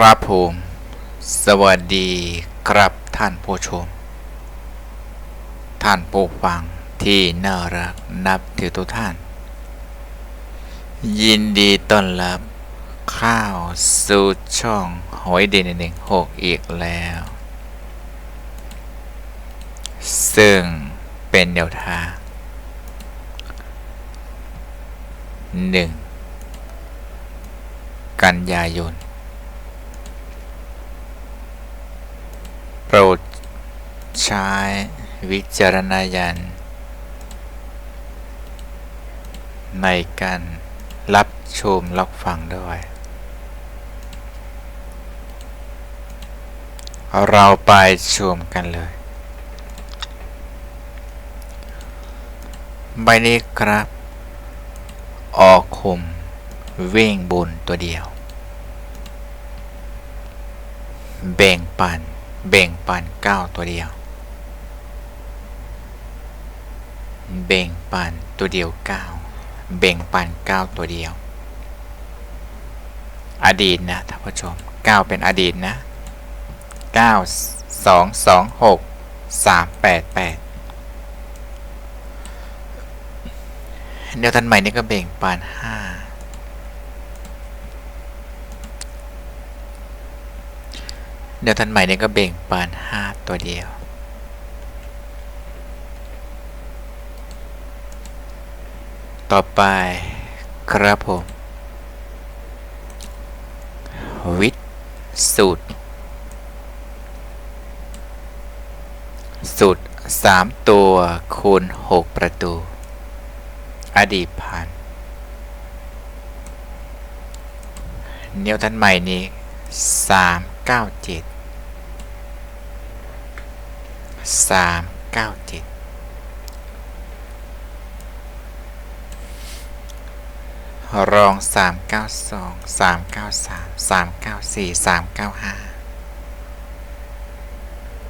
ครับผม สวัสดีครับท่านผู้ชม ท่านผู้ฟังที่น่ารักนับถือทุกท่าน ยินดีต้อนรับข้าวสู่ช่องหอยเดนหนึ่งหกอีกแล้ว ซึ่งเป็นแนวทางหนึ่งกันยายน โป รดใช้วิจารณญาณในการรับชมรับฟังด้วย เราไปชมกันเลย ใบนี้ครับ ออกคมเว่งบนตัวเดียว แบ่งปัน แบ่งปันเก้าตัวเดียว แบ่งปันตัวเดียวเก้าแบ่งปันเก้าตัวเดียว อดีตนะท่านผู้ชมเก้าเป็นอดีตนะเก้าสองสองหกสามแปดแปดเดี๋ยวทันใหม่นี่ก็แบ่งปันห้า เดี๋ยวทันใหม่นี่ก็เบ่งปานห้าตัวเดียว ต่อไปครับผม วิทย์สูตร สูตรสามตัวคูณหกประตู อดีตผ่านเนียวทันใหม่นี้สามเก้าเจ็ด สามเก้าเจ็ดรองสามเก้าสองสามเก้าสามสามเก้าสี่สามเก้าห้า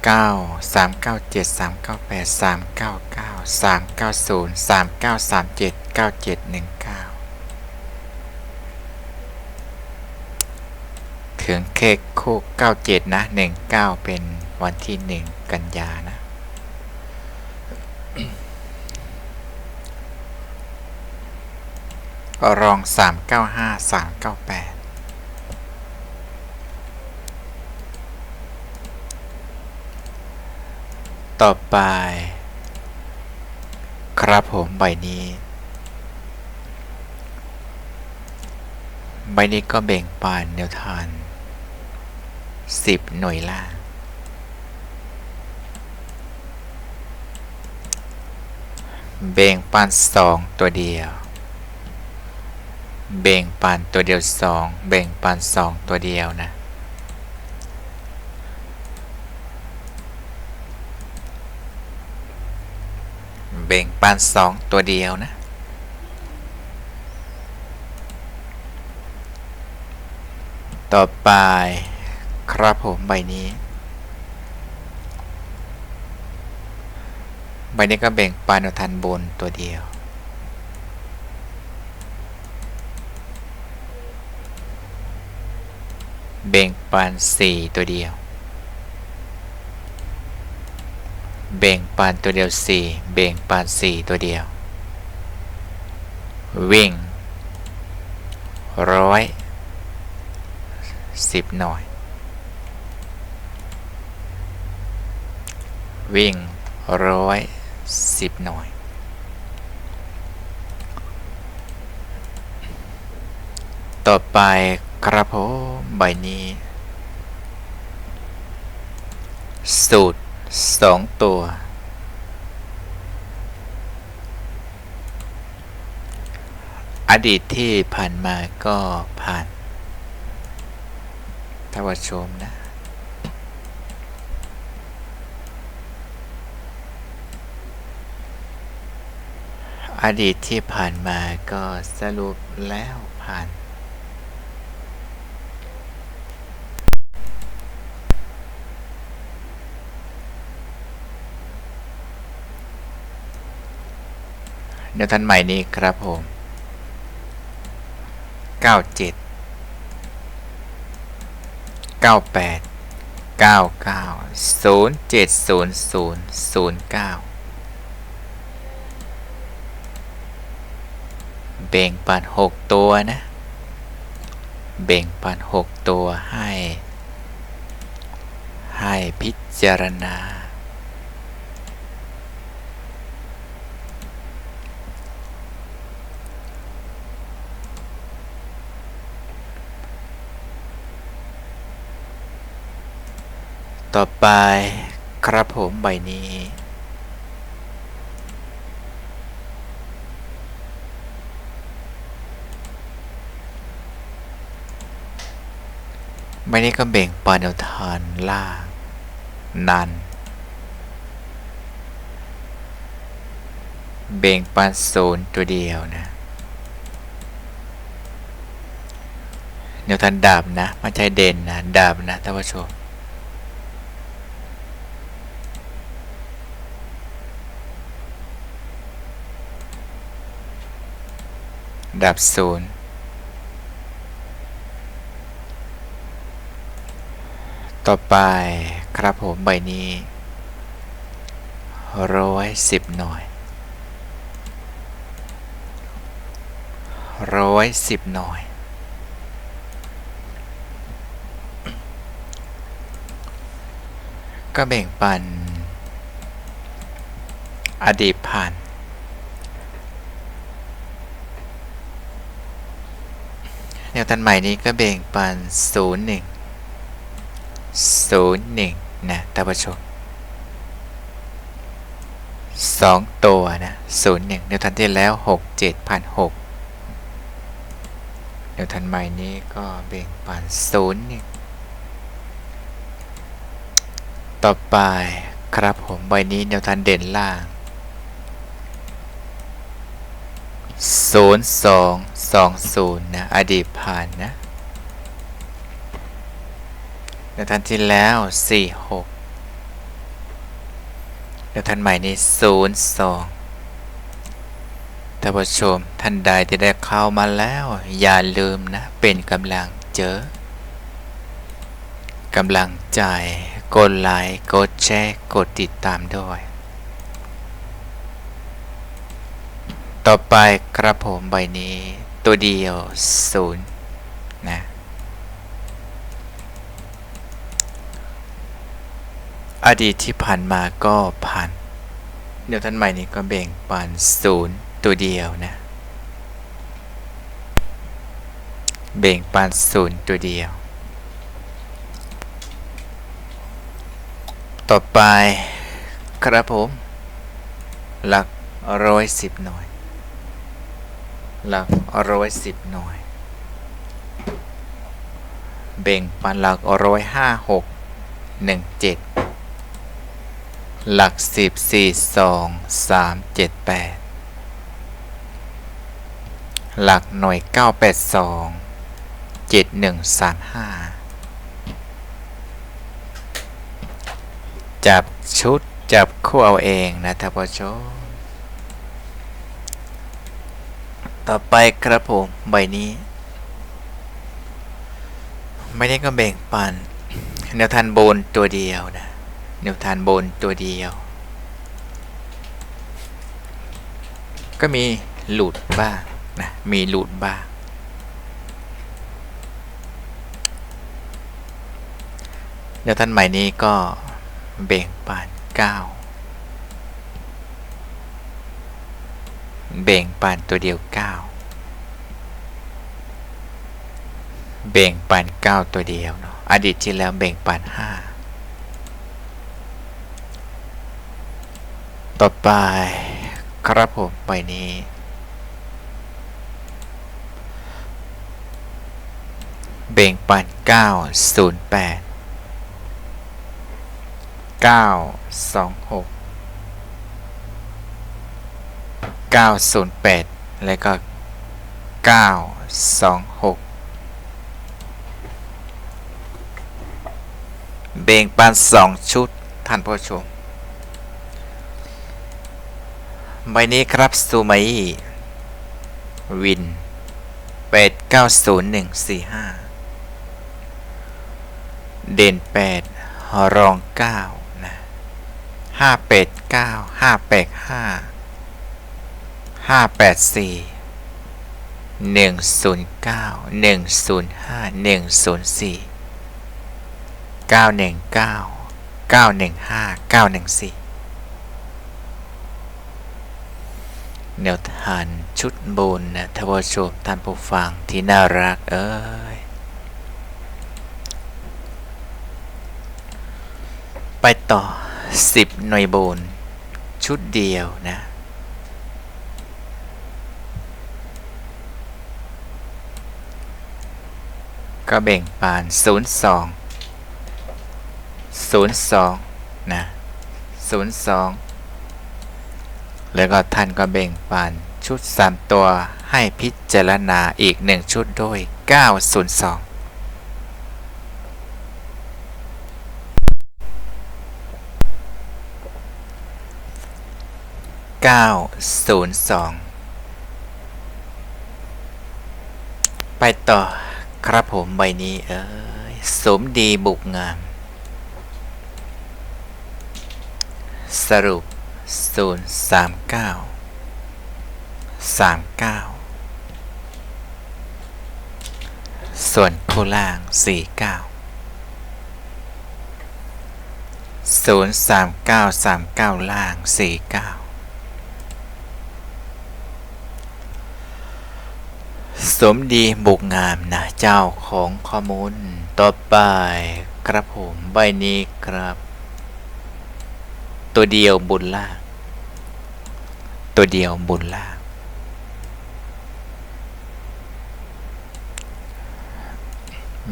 เก้าสามเก้าเจ็ดสามเก้าแปดสามเก้าเก้าสามเก้าศูนย์สามเก้าสามเจ็ดเก้าเจ็ดหนึ่งเก้าถึงเค้กคู่97นะ19เก้าเป็นวันที่1กันยานะ รอง 395 398ต่อไป ครับผมใบนี้ ใบนี้ก็แบ่งปานแนวทาน 10 หน่วยล่างแบ่งปันสองตัวเดียว แบ่งปันตัวเดียวสองแบ่งปันสองตัวเดียวนะ แบ่งปันสองตัวเดียวนะ ต่อไปครับผมใบนี้ ใบนี้ก็แบ่งปันอาทันบนตัวเดียว แบ่งปันสี่ตัวเดียว แบ่งปันตัวเดียวสี่แบ่งปันสี่ตัวเดียว วิ่งร้อยสิบหน่อย วิ่งร้อยสิบหน่อย ต่อไป กระผมใบนี้ สูตรสองตัว อดีตที่ผ่านมาก็ผ่านท่านผู้ชมนะอดีตที่ผ่านมาก็สรุปแล้วผ่าน เดี๋ยวท่านใหม่นี้ครับผม 97 98 99 0700 09 เบ่งปัน 6 ตัวนะ เบ่งปัน 6 ตัวให้ ให้พิจารณา ต่อไปครับผมใบนี้ใบนี้ก็เบ่งปานแนวทานล่างนัน เบ่งปานศูนย์ตัวเดียวนะแนวทานดาบนะไม่ใช่เด่นนะดาบนะท่านผู้ชม ดับศูนย์ต่อไปครับผมใบนี้ร้อยสิบหน่วยร้อยสิบหน่วยก็แบ่งปัน อดีตผ่าน แนวทันใหม่นี้ก็แบ่งปัน 0 1 0 1 นะท่านผู้ชมสองตัวนะ0 1แนวทันที่แล้ว6 7พัน6แนวทันใหม่นี้ก็แบ่งปัน0 1ต่อไปครับผมใบนี้แนวทันเด่นล่างศูนย์สอง สองศูนย์นะ อดีตผ่านนะในทันที่แล้วสี่หกในทันใหม่นี้ศูนย์สองท่านผู้ชมท่านใดที่ได้เข้ามาแล้ว อย่าลืมนะ เป็นกำลังเจอกำลังใจ กดไลค์ กดแชร์ กดติดตามด้วย ต่อไปครับผมใบนี้ ตัวเดียวศูนย์นะอดีตที่ผ่านมาก็ผ่านเดี๋ยวท่านใหม่นี้ก็แบ่งปันศูนย์ตัวเดียวนะ แบ่งปันศูนย์ตัวเดียว ต่อไปครับผม หลักร้อยสิบหน่วย หลักร้อยสิบหน่วยเบ่งปันหลักร้อยห้าหกหนึ่งเจ็ดหลักสิบสี่สองสามเจ็ดแปดหลักหน่วยเก้าแปดสองเจ็ดหนึ่งสามห้าจับชุดจับคู่เอาเองนะท่านผู้ชม ต่อไปครับผม ใบนี้ ไม่ได้ก็แบ่งปันแนวทานโบนตัวเดียวนะแนวทานโบนตัวเดียว ก็มีหลุดบ้างนะมีหลุดบ้างแนวทานใหม่นี้ก็แบ่งปัน9 เบ่งปันตัวเดียว9เบ่งปัน 9 ตัวเดียวเนาะอดีตที่แล้วเบ่งปัน 5 ต่อไปครับผมใบนี้เบ่งปัน 908 926 908 แล้วก็ 926 เบ่งปัน 2 ชุด ท่านผู้ชม ใบนี้ครับซูไมวิน 890145 เด่นแปดรองเก้านะห้าแปดเก้า ห้าแปดสี่หนึ่งศูนย์เก้าหนึ่งศูนย์ห้าหนึ่งศูนย์สี่เก้าหนึ่งเก้าเก้าหนึ่งห้าเก้าหนึ่งสี่แนวทานชุดบุญนะทวชมท่านผู้ฟังที่น่ารักเอ้ยไปต่อ10หน่วยบุญชุดเดียวนะ ก็แบ่งปาน 02 02 นะ 02 แล้วก็ท่านก็แบ่งปันชุด 3 ตัวให้พิจารณาอีก 1 ชุดด้วย 902 902ไปต่อ ครับผมใบนี้เอ้ยสมดีบุกงาม สรุป 039 39 ส่วนคู่ล่าง 49 03939 ล่าง 49 สมดีบุกงามนะเจ้าของข้อมูล ต่อไปครับผมใบนี้ครับ ตัวเดียวบุญล่าง ตัวเดียวบุญล่าง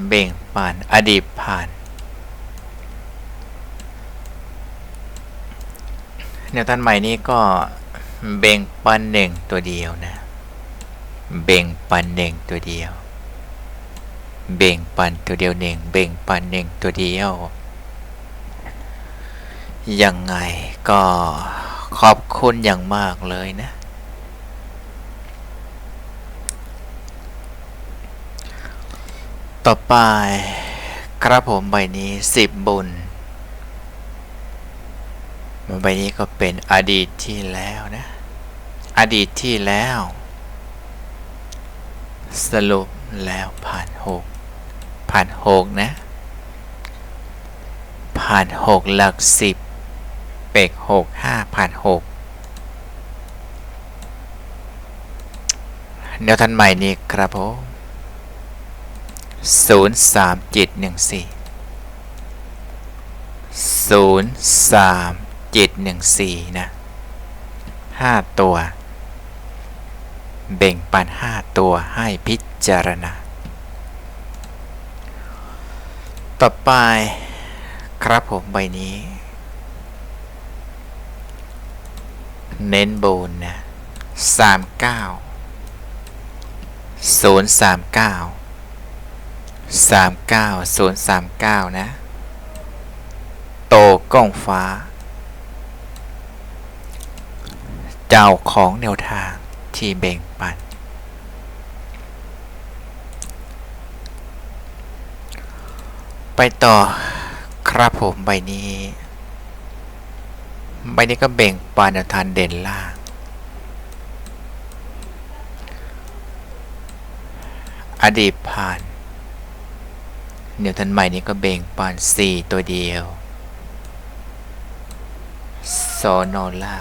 เบ่งปานอดีตผ่านแนวตันใหม่นี้ก็เบ่งปันหนึ่งตัวเดียวนะ เบ่งปันหนึ่งตัวเดียว เบ่งปันตัวเดียวหนึ่งเบ่งปันหนึ่งตัวเดียว ยังไงก็ขอบคุณอย่างมากเลยนะ ต่อไปครับผมใบนี้สิบบุญใบนี้ก็เป็นอดีตที่แล้วนะ อดีตที่แล้ว สรุปแล้วผ่านหกผ่านหกนะ ผ่านหกหลักสิบเปกหกห้าผ่านหกแนวทันใหม่นี้ครับผมศูนย์สามเจ็ดหนึ่งสี่ศูนย์สามเจ็ดหนึ่งสี่นะห้าตัว เบ่งปันห้าตัวให้พิจารณา ต่อไปครับผมใบนี้ เน้นโบนนะสามเก้าศูนย์สามเก้าสามเก้าศูนย์สามเก้านะ โตกล้องฟ้า เจ้าของแนวทาง ที่เบ่งปัน ไปต่อครับผมใบนี้ใบนี้ก็เบ่งปานแนวทานเด่นล่าง อดีตผ่านเนียวทันใหม่นี้ก็เบ่งปานสี่ตัวเดียวโซโนล่า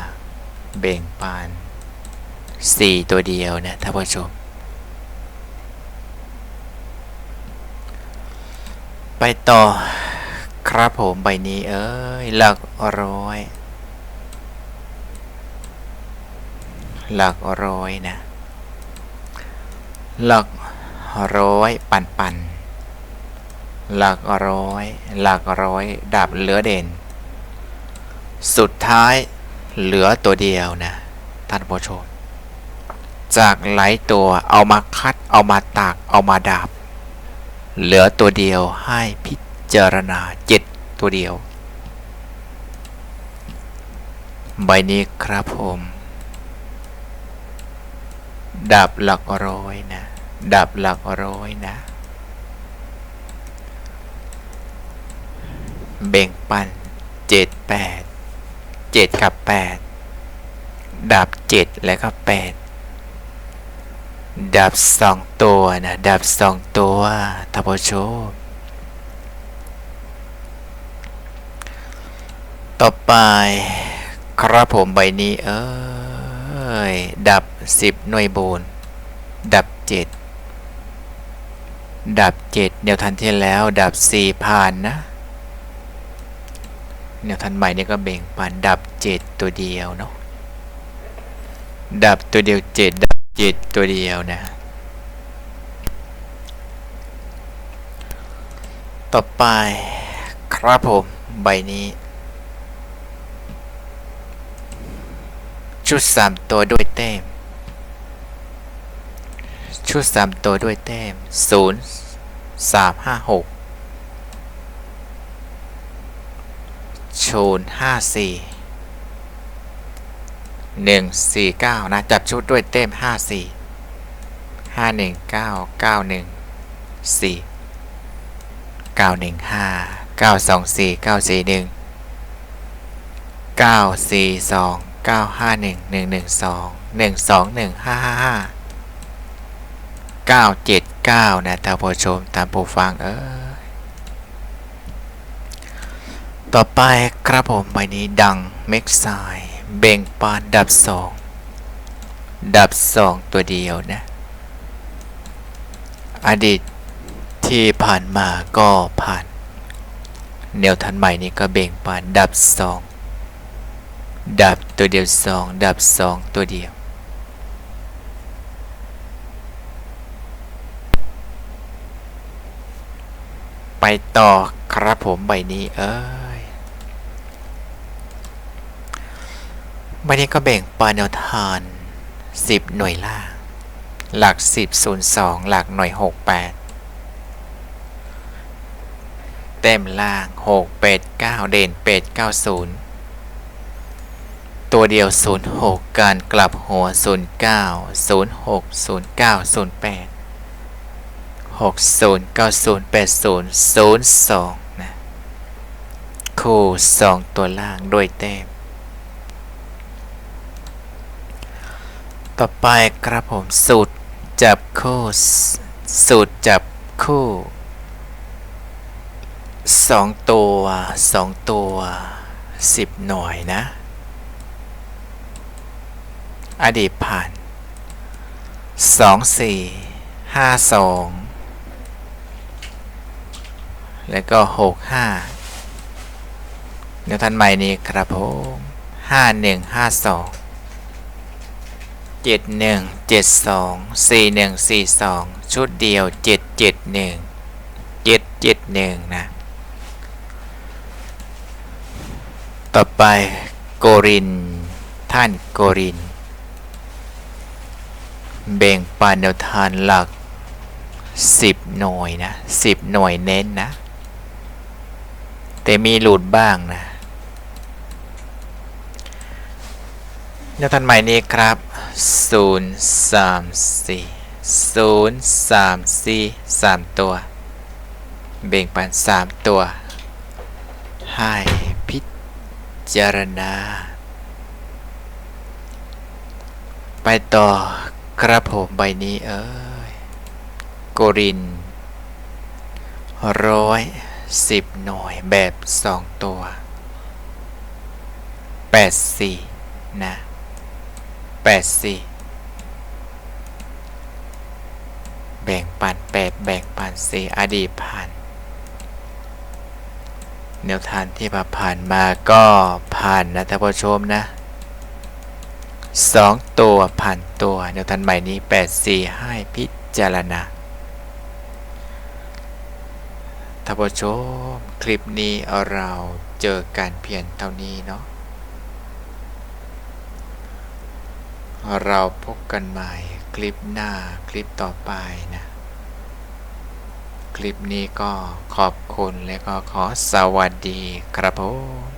เบ่งปาน สี่ตัวเดียวนะท่านผู้ชม ไปต่อครับผมใบนี้เอ้ยหลักร้อย หลักร้อยนะ หลักร้อยปันปันหลักร้อย หลักร้อยดับเหลือเด่น สุดท้ายเหลือตัวเดียวนะ ท่านผู้ชม จากหลายตัวเอามาคัด เอามาตากเอามาดับเหลือตัวเดียวให้พิจารณาเจ็ดตัวเดียว ใบนี้ครับผมดับหลักร้อยนะดับหลักร้อยนะ เบ่งปันเจ็ดแปดเจ็ดกับแปดดับเจ็ดแล้วก็แปด ดับสองตัวนะดับสองตัวท่านผู้ชมต่อไปครับผมใบนี้เอ้ยดับสิบหน่วยบูนดับเจ็ดดับเจ็ดเดี๋ยวทันที่แล้ว ดับสี่ผ่านนะเดี๋ยวทันใหม่นี่ก็เบ่งปันดับเจ็ดตัวเดียวเนาะดับตัวเดียวเจ็ดดับเจ็ดตัวเดียวนะ ต่อไปครับผมใบนี้ ชุดสามตัวด้วยแต้ม ชุดสามตัวด้วยแต้มศูนย์สามห้าหกศูนห้าสี่ หนึ่งสี่เก้านะ จับชุดด้วยเต้มห้าสี่ห้าหนึ่งเก้าเก้าหนึ่งสี่เก้าหนึ่งห้าเก้าสองสี่เก้าสี่หนึ่งเก้าสี่สองเก้าห้าหนึ่งหนึ่งหนึ่งสองหนึ่งสองหนึ่งห้าห้าห้าเก้าเจ็ดเก้านะท่านผู้ชมตามผู้ฟังเออต่อไปครับผมใบนี้ดังเม็กไซ เบ่งปานดับสองดับสองตัวเดียวนะ อดีตที่ผ่านมาก็ผ่าน แนวทันใหม่นี้ก็เบ่งปานดับสองดับตัวเดียวสองดับสองตัวเดียว ไปต่อครับผมใบนี้เอ้ย ใบนี้ก็แบ่งปานแนวทาน 10 หน่วยล่าง หลัก 10 02 หลักหน่วย 68 เต็มล่าง6เป็ด9เด่นเป็ด90 ตัวเดียว 06 การกลับหัว 09 06 09 08 60 90 80 02 นะ คู่ 2 ตัวล่างด้วยแต้ม ต่อไปครับผมสูตรจับคู่สูตรจับคู่สองตัวสองตัวสิบหน่วยนะ อดีตผ่านสองสี่ห้าสองแล้วก็หกห้าเดี๋ยวท่านใหม่นี้ครับผมห้าหนึ่งห้าสอง เจ็ดหนึ่งเจ็ดสองสี่หนึ่งสี่สองชุดเดียวเจ็ดเจ็ดหนึ่งเจ็ดเจ็ดหนึ่งนะ ต่อไปโกริน ท่านโกรินเบ่งปานแนวทานหลักสิบหน่วยนะสิบหน่วยเน้นนะ แต่มีหลุดบ้างนะแนวทานใหม่นี้ครับ 0 3 4 0 3 4 3ตัว เบ่งปัน3ตัว ให้พิจารณา ไปต่อ ครับผมใบนี้เอ้ยโกรินร้อยสิบหน่วยแบบสองตัวแปดสี่นะ แปดสี่แบ่งปันแปดแบ่งปันสี่อดีตผ่าน แนวทางที่มาผ่านมาก็ผ่านนะท่านผู้ชมนะสองตัวผ่านตัวแนวทางใหม่นี้แปดสี่ให้พิจารณาท่านผู้ชมคลิปนี้เราเจอกันเพียงเท่านี้เนาะ เราพบกันใหม่ คลิปหน้าคลิปต่อไปนะ คลิปนี้ก็ขอบคุณและก็ขอสวัสดีครับผม